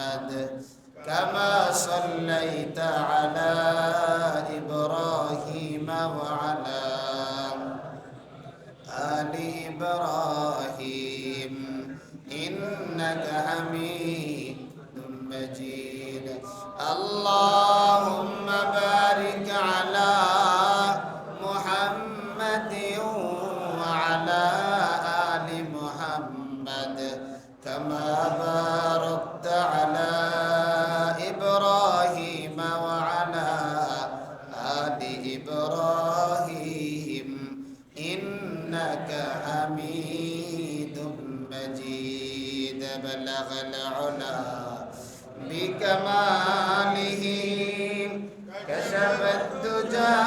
محمد كما صليت على بكماله كشف الدجى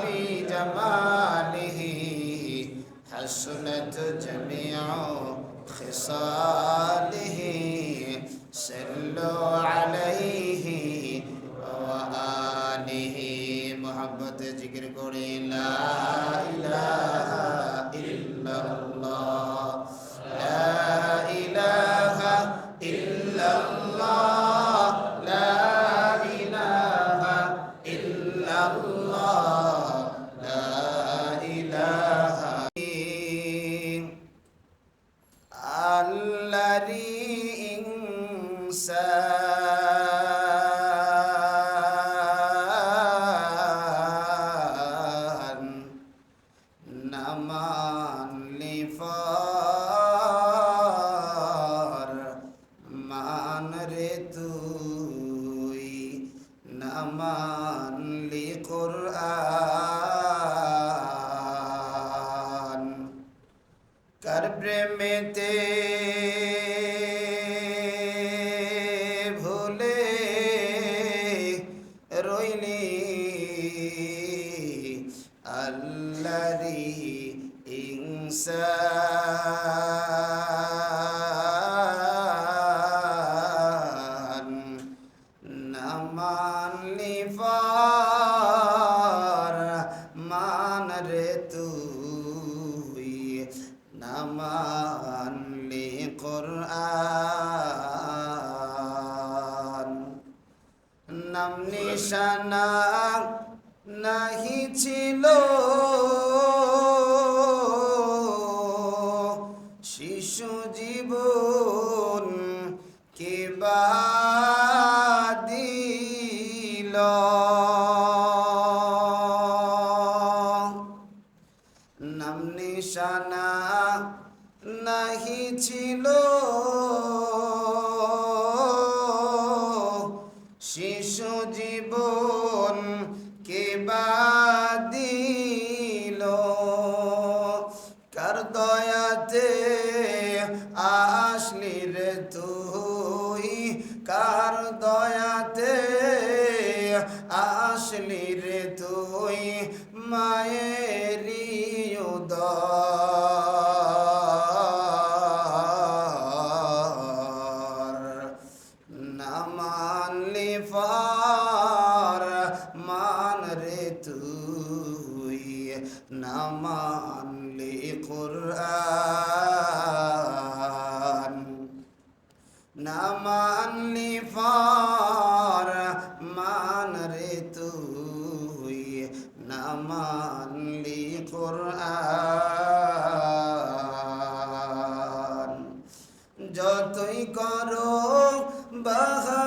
بجماله حسنت جميع خصاله রে Antônio. যতই করো বাহা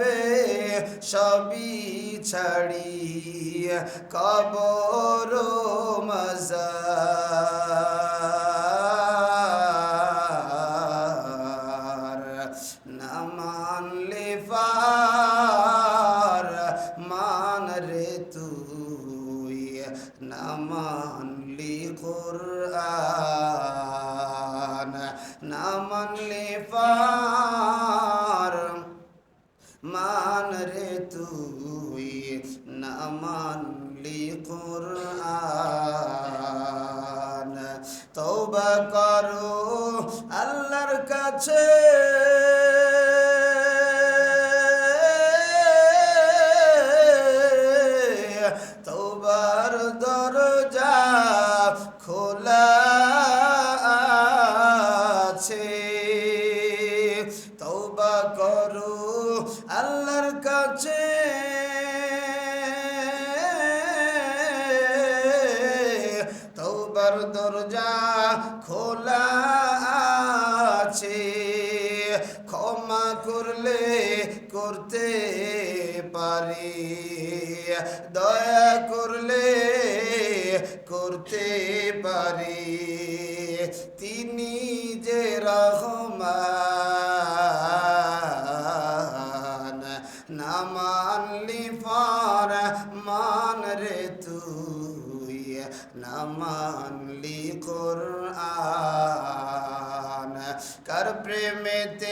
হবে সবই ছাড়ি কবর মাজার তুই না মানলি কোরআন। কার প্রেমেতে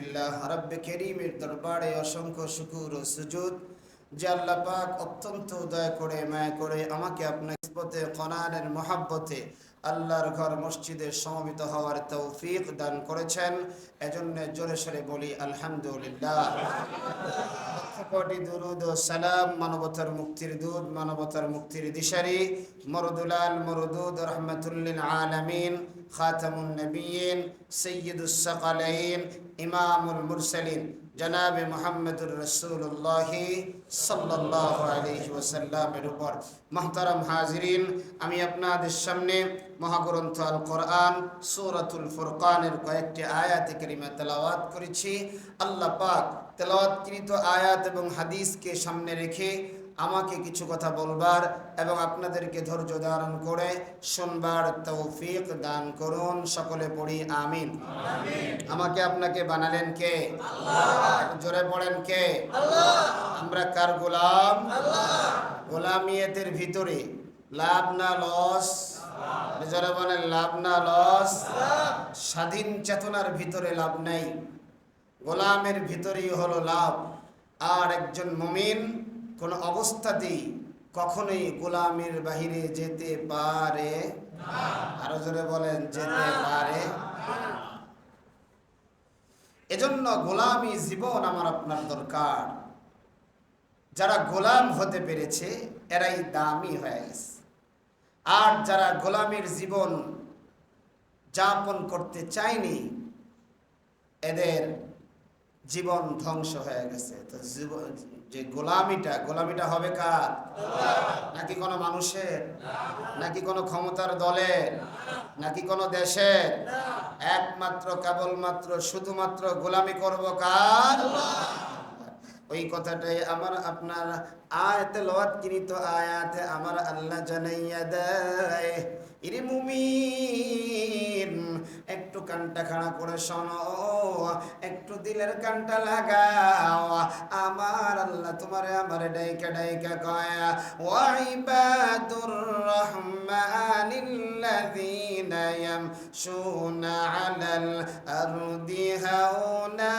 আলহামদুলিল্লাহ দরবারে অসংখ্য শুকুর ও সুজুদ। যে আল্লাহ পাক অত্যন্ত দয়া করে, মায়া করে আমাকে আপনার নিসবতে কোরআনের মহাব্বতে আল্লাহর ঘর মসজিদে সমবেত হওয়ার তৌফিক দান করেছেন। এজন্য জোরে সরে বলি, আলহামদুলিল্লাহ। মানবতার মুক্তির দুধ, মানবতার মুক্তির দিশারি। মরদুলাল মরদুদ, রহমতুল্লিল আলামিন, খাতামুন নবীন, সৈয়দুস ইমামুল জনাব হাজিরিন, আমি আপনাদের সামনে মহাগ্রন্থ আল কোরআন সূরাতুল ফুরকানের কয়েকটি আয়াত করিমা তেলাওয়াত করেছি। আল্লাহ পাক তেলাওয়াতকৃত আয়াত এবং হাদিসকে সামনে রেখে আমাকে কিছু কথা বলবার এবং আপনাদেরকে ধৈর্য ধারণ করে শুনবার তৌফিক দান করুন। সকলে পড়ি আমিন। আমাকে আপনাকে বানালেন কে? জোরে পড়েন কে? আমরা কার গোলাম? গোলামিয়তের ভিতরে। লাভ না লস? জোরে বলেন লাভ না লস? স্বাধীন চেতনার ভিতরে লাভ নাই। গোলামের ভিতরেই হলো লাভ। আর একজন মমিন কোন অবস্থাতেই কখনোই গোলামের বাহিরে যেতে পারে আরও জোরে বলেন, যেতে পারে এজন্য গোলামি জীবন আমার আপনার দরকার। যারা গোলাম হতে পেরেছে, এরাই দামি হয়ে গেছে। আর যারা গোলামের জীবন যাপন করতে চায়নি, এদের জীবন ধ্বংস হয়ে গেছে। তো জীবন যে গোলামিটা গোলামিটা হবে কার? নাকি কোনো মানুষের? নাকি কোনো ক্ষমতার দলের? নাকি কোনো দেশের? একমাত্র, কেবলমাত্র, শুধুমাত্র গোলামি করব কার? ওই কথাটাই আমার আপনার আয়াতে লোয়াত কিনিত আয়াতে আমার আল্লাহ জানাইয়া দেয়। ইরে মুমিন, একটু কানটা খাড়া করে শোনো, একটু দিলের কানটা লাগাও। আমার আল্লাহ তোমারে আমার ডাইকা ডাইকা কয়া ওয়াইবাদুর রহমানিল্লাযীনা ইয়ামশুনা আলাল আরদি হাওনা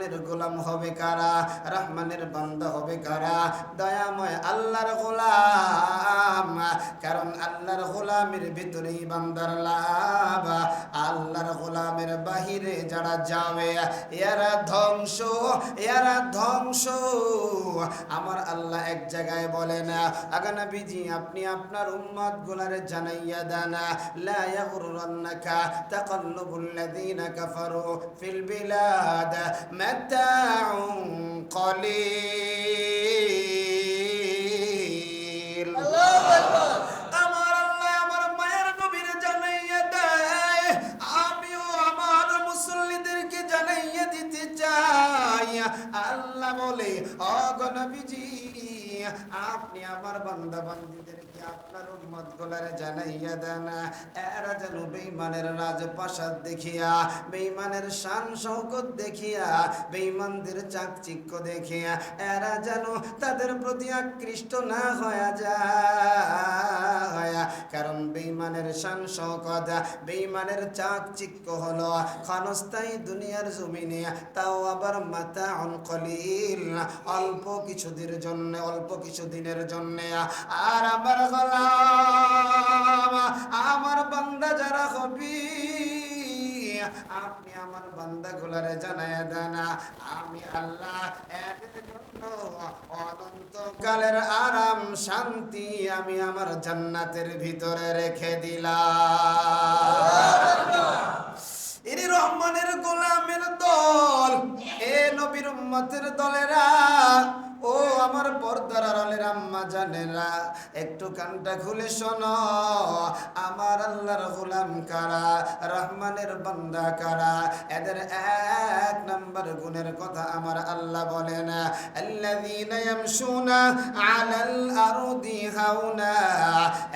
রহমানের গোলাম হবে কারা? রহমানের বান্দা হবে কারা? দয়াময় আল্লাহর গোলাম। কারণ আল্লাহর গোলামের ভিতরেই বান্দার লাভ। আল্লাহর গোলামের বাহিরে যারা যাবে, এরা ধ্বংস এরা ধ্বংস। আমার আল্লাহ এক জায়গায় বলেন আগানা বিজি আপনি আপনার উম্মত গুলারে জানাইয়া দানা, লা ইয়াগরুন্নাকা তাকাল্লুবুল লাযিনা কাফারু ফিল বিলাদ। মাতাউন أمر الله أمر আমার يرغب নবীর জানাইয়া দেয় আমিও আমার درك جنية দিতে الله আল্লাহ বলে অগণবিজি আপনি আমার বান্দা বান্দিদেরকে আপনার গোলারে জানাইয়া দেন? এরা যেন বেইমানের রাজপ্রাসাদ দেখিয়া বেইমানের শান শৌকত দেখিয়া বেইমানদের চাকচিক্য দেখিয়া, এরা যেন তাদের প্রতি আকৃষ্ট না হয়ে যায়। কারণ বেইমানের শান শকত বেইমানের চাক চিক্ক হলো ক্ষণস্থায়ী দুনিয়ার জমিনে, তাও আবার মাতা অনকলিল অল্প কিছুদিনের জন্য, অল্প কিছু দিনের জন্য। আর আমার গলাম, আমার বান্দা যারা হবি আপনি আমার বান্দা গুলারে জানায় দেনা আমি আল্লাহ অনন্তকালের আরাম, শান্তি আমি আমার জান্নাতের ভিতরে রেখে দিলাম। ইনি রহমানের গোলামের দল। এ নবীর উম্মতের দলেরা ও আমার পর্দার আড়ালের আম্মা জানেরা, একটু কানটা খুলে শোনো। আমার আল্লাহর গোলাম কারা, রহমানের বান্দা কারা? এদের এক নম্বর গুণের কথা আমার আল্লাহ বলেন, আল্লাযীনা ইয়ামশুনা আলাল আরদি হাওনা।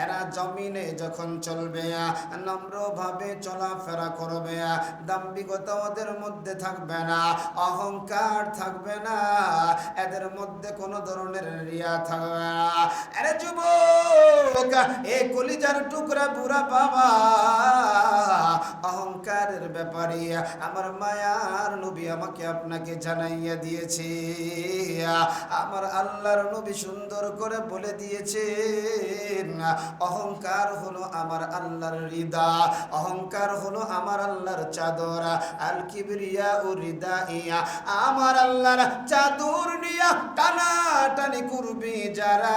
এরা জমিনে যখন চলবে, নম্রভাবে চলাফেরা করবে, দাম্ভিকতা ওদের মধ্যে থাকবে না, অহংকার থাকবে না। এদের মধ্যে কোনো ধরনের রিয়া থাকবে যুবক, এ কলিজার টুকরা বুড়া বাবা, অহংকারের ব্যাপারে আমার মায়ার নবী আমাকে আপনাকে জানাইয়া দিয়েছে। আমার আল্লাহর নবী সুন্দর করে বলে দিয়েছেন অহংকার হলো আমার আল্লাহর হৃদা অহংকার হলো আমার আল্লাহর চাদর আল কিবরিয়া ও হৃদা ইয়া আমার আল্লাহর চাদর নিয়া টানা টানি করবি যারা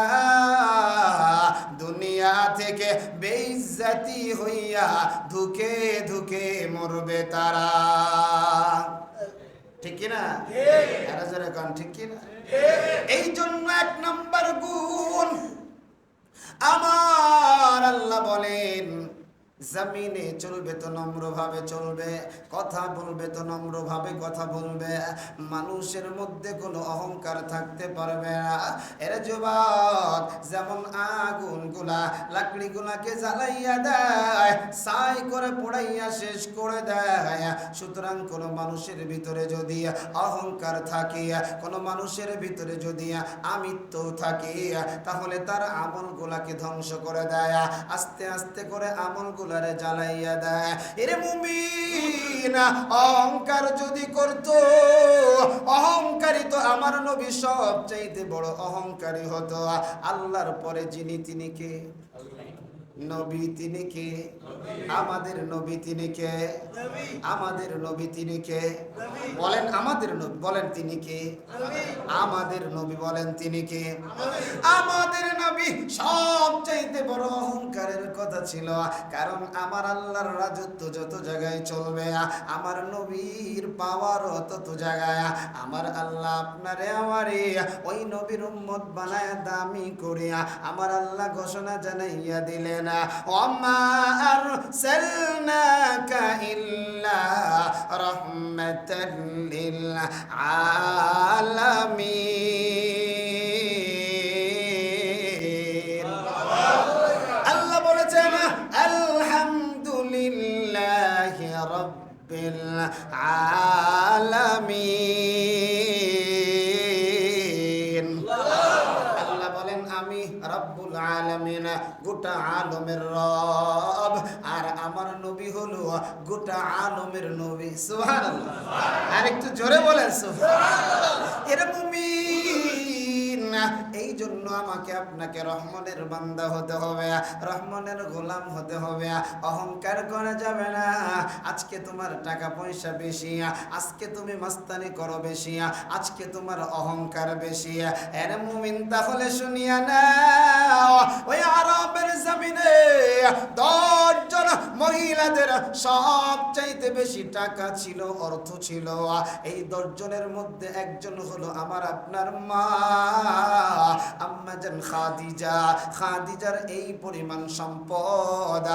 দুনিয়া থেকে বেইজ্জাতি হইয়া ধুকে ধুকে মরবে তারা। ঠিক কিনা এরা যারা গান ঠিক। কিনা এই জন্য এক নাম্বার গুণ। আমার আল্লাহ বলেন জমিনে চলবে তো নম্রভাবে চলবে, কথা বলবে তো নম্রভাবে কথা বলবে, মানুষের মধ্যে কোনো অহংকার থাকতে পারবে না। এর যুবক যেমন আগুনগুলা লাকড়ি গুলাকে জ্বালাইয়া দেয় সাই করে পোড়াইয়া শেষ করে দেয়। সুতরাং কোনো মানুষের ভিতরে যদি অহংকার থাকে, কোনো মানুষের ভিতরে যদি আমিত্ব থাকে, তাহলে তার আমল গুলাকে ধ্বংস করে দেয়। আস্তে আস্তে করে আমল গুলারে জ্বালাইয়া দেয়, এরে মুমিন, অহংকার যদি করত অহংকারী তো আমার নবী সবচাইতে বড় অহংকারী হতো। আল্লাহর পরে যিনি, তিনি কে? নবী তিনি কে? আমাদের নবী তিনি কে? আমাদের নবী তিনি কে? বলেন আমাদের নবী, বলেন তিনি কে? আমাদের নবী বলেন তিনি কে? আমাদের নবী সবচাইতে বড় অহংকারের কথা ছিল, কারণ আমার আল্লাহর রাজত্ব যত জায়গায় চলবে, আমার নবীর পাওয়ার তত জায়গায়, আমার আল্লাহ আপনারে আমারে ওই নবীর উম্মত বানায় দামি করিয়া, আমার আল্লাহ ঘোষণা জানাইয়া দিলেন ওমা আরসালনাকা ইল্লা রাহমাতাল লিল আলামিন আল্লাহ বলেছেন আলহামদুলিল্লাহ রব্বিল আলামিন। আলামিন, গোটা আলমের রব। আর আমার নবী হলো গোটা আলমের নবী। সুবহানাল্লাহ। আর একটু জোরে বলেন, সুবহানাল্লাহ। এর মুমিন এই জন্য আমাকে আপনাকে রহমানের বান্দা হতে হবে রহমানের গোলাম হতে হবে। অহংকার করা যাবে না। আজকে তোমার টাকা পয়সা বেশি, আজকে তুমি মাস্তানি করো বেশি, আজকে তোমার অহংকার বেশি। এর মুমিন তাহলে শুনিয়া না ওই আরবের জমিনে দশজন মহিলাদের সব চাইতে বেশি টাকা ছিল, অর্থ ছিল। এই দশজনের মধ্যে একজন হলো আমার আপনার মা। আম্মাজান খাদিজা, খাদিজার এই পরিমাণ সম্পদ,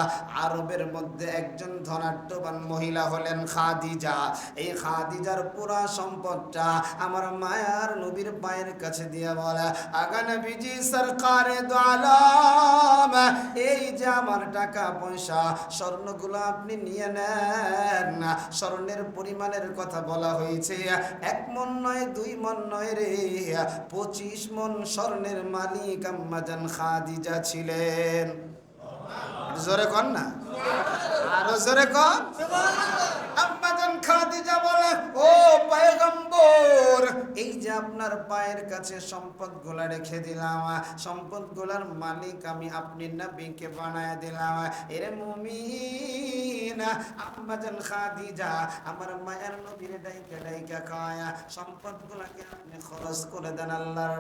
আরবের মধ্যে একজন ধনাঢ্যবান মহিলা হলেন খাদিজা। এই খাদিজার পুরা সম্পদটা আমার মায়ার নবীর পায়ের কাছে দিয়ে বলে, আগা নবীজি সরকারে দোয়ালাম এই যে আমার টাকা পয়সা, স্বর্ণগুলো আপনি নিয়ে নেন। স্বর্ণের পরিমাণের কথা বলা হয়েছে, এক মন নয়, দুই মন নয় রে, পঁচিশ মন স্বর্ণের মালিক আম্মাজান খাদিজা ছিলেন। জোরে কন না? আরও জোরে বলে ও পয়গম্বর, এই যে আপনার পায়ের কাছে সম্পদ রেখে দিলাম সম্পদ মালিক আমি আপনি বানায় দিলাম। গুলাকে আপনি খরচ করে দেন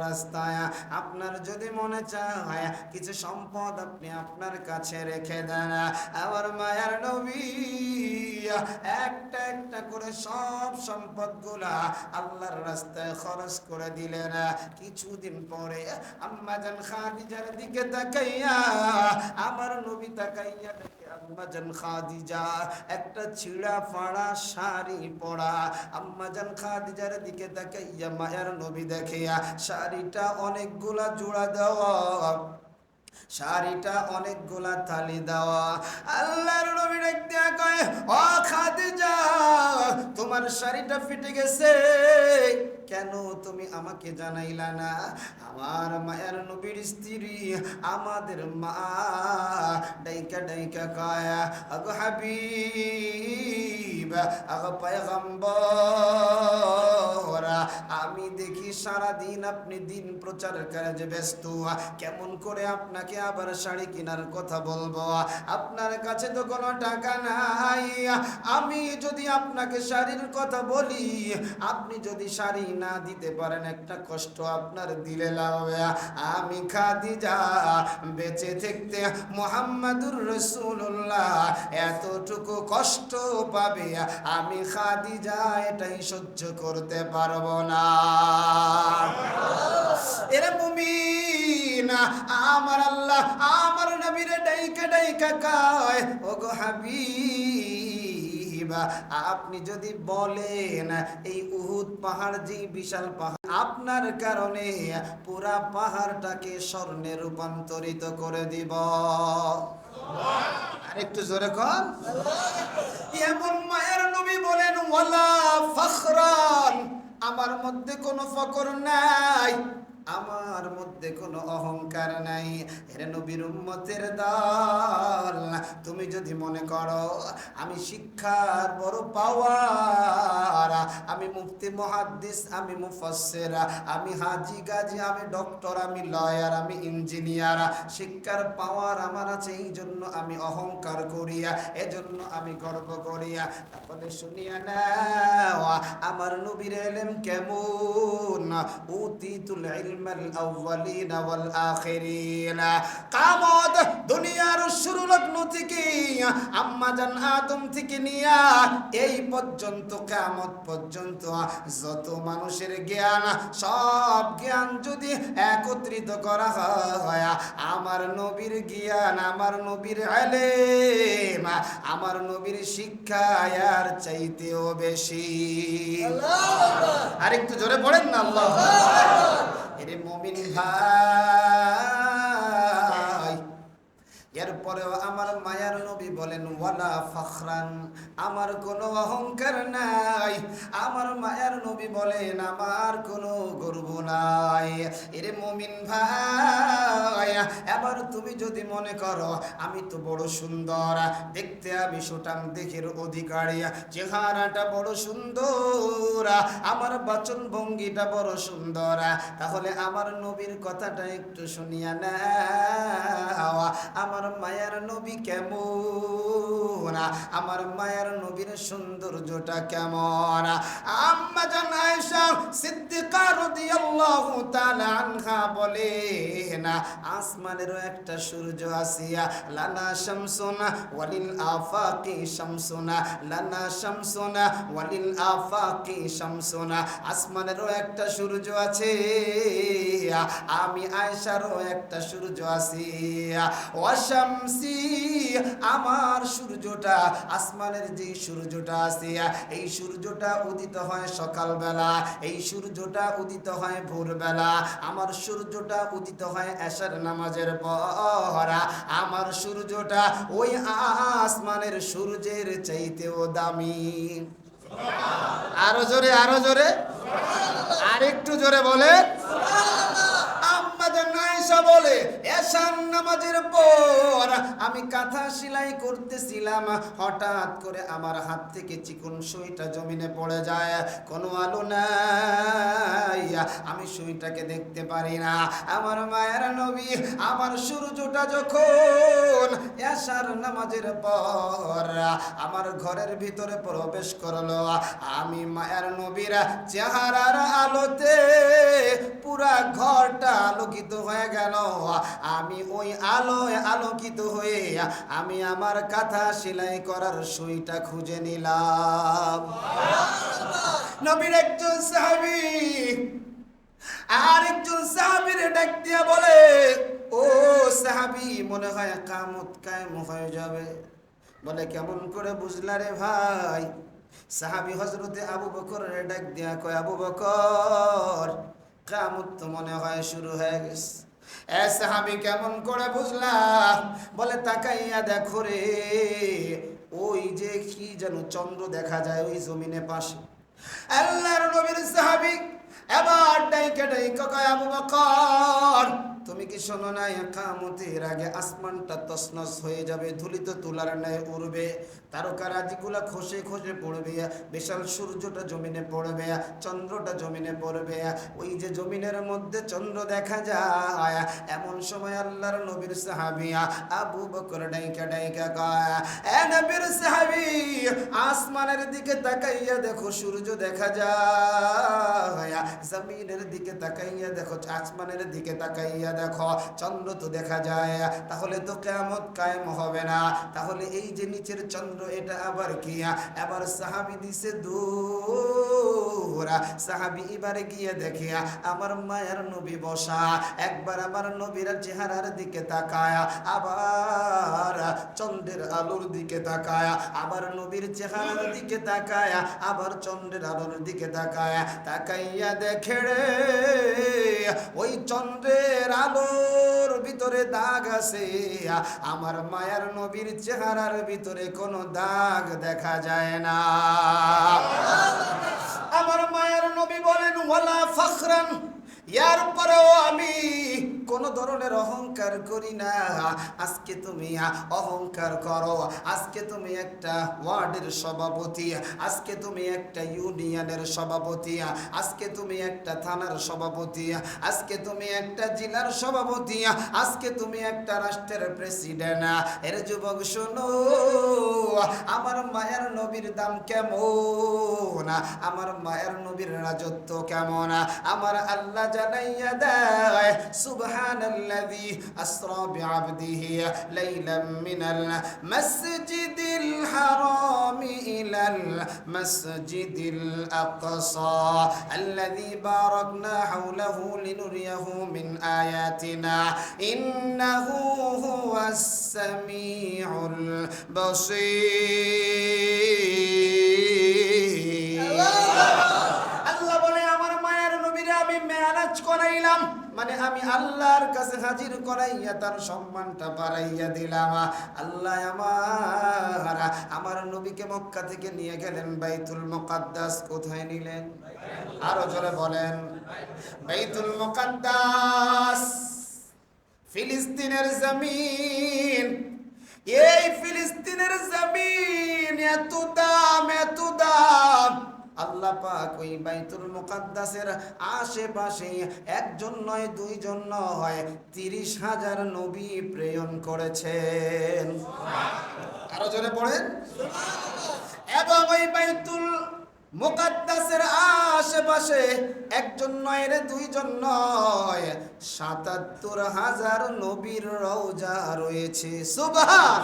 রাস্তায়। আপনার যদি মনে চায় কিছু সম্পদ আপনি আপনার কাছে রেখে দেন। আমার মায়ের নবী একটা একটা করে সব সম্পদগুলা আল্লাহর রাস্তায় খরচ করে দিলেন কিছুদিন পরে আম্মাজান খাদিজার দিকে তাকাইয়া, আমার নবী তাকাইয়া আম্মাজান খাদিজা, একটা ছিঁড়া ফাড়া শাড়ি পরা। আম্মাজান খাদিজার দিকে তাকাইয়া মায়ার নবী দেখে শাড়িটা অনেকগুলা জোড়া দেওয়া। শাড়িটা অনেকগুলা থালি দেওয়া। আল্লাহর নবী কয় খাদিজা, তোমার শাড়িটা ফিটে গেছে। কেন তুমি আমাকে জানাইলা না? আমার মায়ের নবীর স্ত্রী আমাদের মা। ডাইকা ডাইকা কয়, আগ হাবিব, আগ পয়গম্বর আমি দেখি সারা দিন আপনি দিন প্রচার কাজে ব্যস্ত। কেমন করে আপনাকে আবার শাড়ি কেনার কথা বলব? আপনার কাছে তো কোনো টাকা নাই। আমি যদি আপনাকে শাড়ির কথা বলি, আপনি যদি শাড়ি না দিতে পারেন, একটা কষ্ট আপনার দিলে লাগবে আমি খাদিজা, বেঁচে থাকতে মোহাম্মদুর রসুল্লাহ এতটুকু কষ্ট পাবে। আমি খাদিজা, এটাই সহ্য করতে পারব না আমার আল্লাহ আমার নবীরে ডাইকা ডাইকা কয়, ওগো হাবিবা, আপনি যদি বলেন, এই উহুদ পাহাড় যে বিশাল পাহাড়, আপনার কারণে পুরা পাহাড়টাকে স্বর্ণে রূপান্তরিত করে দিব। একটু জোরে কর এমন মায়ের নবী বলেন, ওয়ালা ফখরান আমার মধ্যে কোনো ফকর নাই। আমার মধ্যে কোনো অহংকার নাই। এর নবীর উম্মতের দল, তুমি যদি মনে করো আমি শিক্ষার বড় পাওয়ার আমি মুফতি, মহাদ্দিস, আমি মুফাসসির, আমি হাজি গাজি, আমি ডক্টর আমি লয়ার আমি ইঞ্জিনিয়ার শিক্ষার পাওয়ার আমার আছে এই জন্য আমি অহংকার করিয়া এজন্য আমি গর্ব করিয়া তারপরে শুনিয়া না আমার নবীর এলেম কেমন? উতিতুল ইলমাল আউয়ালিন ওয়াল আখিরিন কামত দুনিয়ার শুরু লগ্ন থেকে আম্মা জান আদম থেকে নিয়া এই পর্যন্ত কামত পর্যন্ত যত মানুষের জ্ঞান সব জ্ঞান যদি একত্রিত করা হয় আমার নবীর জ্ঞান আমার নবীর আলেম আমার নবীর শিক্ষা আর চাইতেও বেশি। আরেকটু জোরে পড়েন না আল্লাহ এরে মমিন ভাই। এরপরেও আমার মায়ার নবী বলেন, ওয়ালা ফখরান, আমার কোনো অহংকার নাই। আমার মায়ার নবী বলেন, আমার কোনো গর্ব নাই। এরে মমিন ভাই, এবার তুমি যদি মনে করো, আমি তো বড় সুন্দর, দেখতে আমি সুটাম দেখের অধিকারী, চেহারাটা বড় সুন্দর, আমার বাচন ভঙ্গিটা বড় সুন্দর, তাহলে আমার নবীর কথাটা একটু শুনিয়া না আমার মায়ার নবী কেমন? আমার মায়ার নবীর সৌন্দর্যটা কেমন? আম্মা জান আয়েশা সিদ্দিকা রাদিয়াল্লাহু তাআলা আনহা বলেন আসমানেরও একটা সূর্য আসিয়া, লানা শামসুনা ওয়ালিল আফাকি শামসুনা, লানা শামসুনা ওয়ালিল আফাকি শামসুনা আসমানেরও একটা সূর্য আছে, আমি আয়েশারও একটা সূর্য আছি ওয়াশামসি আমার সূর্যটা, আসমানের যে সূর্যটা আছে, এই সূর্যটা উদিত হয় সকালবেলা, এই সূর্যটা উদিত হয় ভোরবেলা, আমার সূর্যটা উদিত হয় এশার নামাজের পর, আমার সূর্যটা ওই আসমানের সূর্যের চাইতেও দামি। আরও জোরে আরও জোরে, আরেকটু জোরে বলে আয়েশা বলে, এশার নামাজের পর আমি কাঁথা সেলাই করতেছিলাম। হঠাৎ করে আমার হাত থেকে চিকন সুইটা জমিনে পড়ে যায়। কোনো আলো নাই। আমি সুইটাকে দেখতে পারি না। আমার মায়ের নবী, আমার সূর্যটা যখন এশার নামাজের পর আমার ঘরের ভিতরে প্রবেশ করল, আমি মায়ের নবীর চেহারার আলোতে পুরা ঘরটা আলোকিত হয়ে গেল আমি ওই আলোয় আলোকিত হয়ে আমি আমার কাঁথা সেলাই করার সুইটা খুঁজে নিলাম। নবীর একজন সাহাবী, আর একজন সাহাবীর ডাক দিয়া বলে, ও সাহাবী, মনে হয় কামত কায়েম হয়ে যাবে। বলে, কেমন করে বুঝলা রে ভাই? সাহাবি হজরতে আবু বকর ডাক দিয়া কয়, আবু বকর, কামত তো মনে হয় শুরু হয়ে গেছে। এ সাহাবী কেমন করে বুঝলা বলে তাকাইয়া দেখো রে, ওই যে কি যেন চন্দ্র দেখা যায় ওই জমিনে পাশে। আল্লাহর নবীর সাহাবী এবার ডাইকে ডাইকে আবু বকর তুমি কি শোনো না, একামতের আগে আসমানটা তসনস হয়ে যাবে, ধুলিত তুলার ন্যায় উড়বে তারকারাজিগুলা খসে খসে পড়বে, বিশাল সূর্যটা জমিনে পড়বে, চন্দ্রটা জমিনে পড়বে, ওই যে জমিনের মধ্যে চন্দ্র দেখা যায়, এমন সময় আল্লাহর নবীর সাহাবিয়া আবু বকর ডাইকা ডাইকা কয়, এ নবীর সাহাবি, আসমানের দিকে তাকাইয়া দেখো, সূর্য দেখা যায়, জমিনের দিকে তাকাইয়া দেখো, আসমানের দিকে তাকাইয়া দেখো, চন্দ্র তো দেখা যায়, তাহলে তো কেমত কায়েম হবে না। তাহলে এই যে নিচের চন্দ্র, এটা আবার কি? এবার সাহাবি দিছে, দূরা, সাহাবি এবারে গিয়ে দেখে, আমার মায়ের নবী বসা। একবার আমার নবীর চেহারার দিকে তাকায়, আবার চন্দ্রের আলোর দিকে তাকায় আবার নবীর চেহারার দিকে তাকায়, আবার চন্দ্রের আলোর দিকে তাকায়। তাকাইয়া দেখে রে, ওই চন্দ্রের আলোর ভিতরে দাগ আছে। আমার মায়ার নবীর চেহারার ভিতরে কোনো দাগ দেখা যায় না। আমার মায়ার নবী বলেন, ওয়ালা ফখরান, ইয়ার পরেও আমি কোন ধরনের অহংকার করি না। আজকে তুমি অহংকার করো। আজকে তুমি একটা ওয়ার্ডের সভাপতি। আজকে তুমি একটা ইউনিয়নের সভাপতি। আজকে তুমি একটা থানার সভাপতি। আজকে তুমি একটা জেলার সভাপতি। আজকে তুমি একটা রাষ্ট্রের প্রেসিডেন্ট। এর যুবক, শোনো, আমার মায়ের নবীর দাম কেমন? আমার মায়ের নবীর রাজত্ব কেমন? আমার আল্লাহ জানাইয়া দেয় সুবহানাল্লাযী আসরা বিআবদিহি লাইলাম মিনাল মাসজিদিল হারাম ইলাল মাসজিদিল আকসা الذي باركنا حوله لنريه من آياتنا إنه هو السميع البصير আল্লাহ বলে আমার মায়ের নবীরে আমি আমি মেয়ারাজ করাইলাম মানে আমি আল্লাহর কাছে হাজির করাইয়া তার সম্মানটা বাড়াইয়া দিলাম। আল্লাহ আমার আমার নবীকে মক্কা থেকে নিয়ে গেলেন, বাইতুল মোকাদ্দাস কোথায় নিলেন? আরও জোরে বলেন। বাইতুল মুকাদ্দাস, ফিলিস্তিনের জমিন। এই ফিলিস্তিনের জমিন এত দাম এত দাম। আল্লাহ পাক ওই বাইতুল মুকাদ্দাসের আশেপাশে একজন নয়, দুইজন নয়, তিরিশ হাজার নবী প্রেরণ করেছেন। আরও জোরে পড়েন। এবং ওই বাইতুল মুকাদ্দাসের আশেপাশে একজন নয় রে, দুইজন নয়, সাতাত্তর হাজার নবীর রওজা রয়েছে। সুবহান।